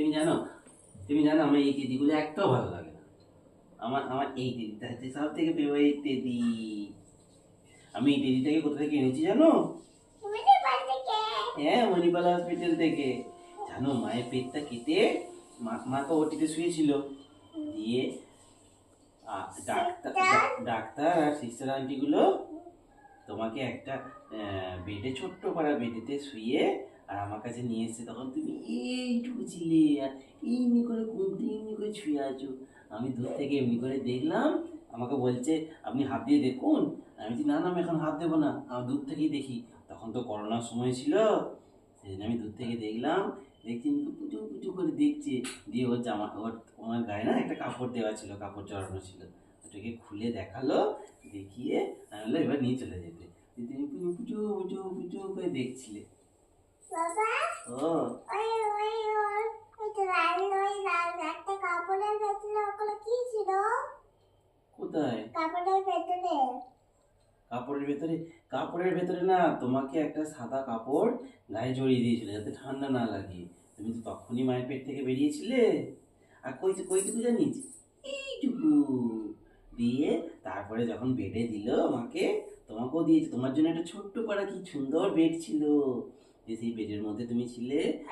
তুমি জানো তুমি জানো আমার এই দিদিগুলো একটাও ভালো লাগে না। আমার আমার এই দিদিটা হচ্ছে সব থেকে ফেভারিট টেডি আমি এই দিদিটাকে কোথা থেকে এনেছি জানো? হ্যাঁ মণিপালা হসপিটাল থেকে। জানো মায়ের পেটটা কেটে মা মা তো ওটিতে শুয়েছিল। দিয়ে ডাক্তার ডাক্তার আর সিস্টার আন্টিগুলো তোমাকে একটা বেডে ছোট্ট পাড়া বেডেতে শুয়ে আর আমার কাছে নিয়ে এসছে। তখন তুমি এইটুকু ছিলে। এমনি করে ঘুমতে এমনি করে ছুঁয়ে আছো। আমি দূর থেকে এমনি করে দেখলাম আমাকে বলছে আপনি হাত দিয়ে দেখুন? আমি বলছি না না আমি এখন হাত দেবো না আমি দূর থেকেই দেখি। তখন তো করোনার সময় ছিল সেদিন আমি দূর থেকে দেখলাম দেখছি পুজো পুজো করে দেখছে। দিয়ে ওর জামা ওর আমার গায়ে না একটা কাপড় দেওয়া ছিল কাপড় চড়ানো ছিল। ওটাকে খুলে দেখাল দেখিয়ে আমি বললাম এবার নিয়ে চলে যেতে। তুমি পুজো পুজো পুজো পুজো করে দেখছিলে ও কাপড়ের ভেতরে ওগুলো কি ছিল কোথায়? কাপড়ের ভেতরে। কাপড়ের ভেতরে? কাপড়ের ভেতরে না তোমাকে একটা সাদা কাপড় গায়ে জড়িয়ে দিয়েছিল যাতে ঠান্ডা না লাগে। তুমি তো তখনই মায়ের পেট থেকে বেরিয়েছিলে। আর কই কইটুকু জানিস? এইটুকু। দিয়ে তারপরে যখন বেডে দিল আমাকে তোমাকেও দিয়েছে। তোমার জন্য একটা ছোট্ট পাড়া কি সুন্দর বেড ছিল। যে সেই বেডের মধ্যে তুমি ছিলে।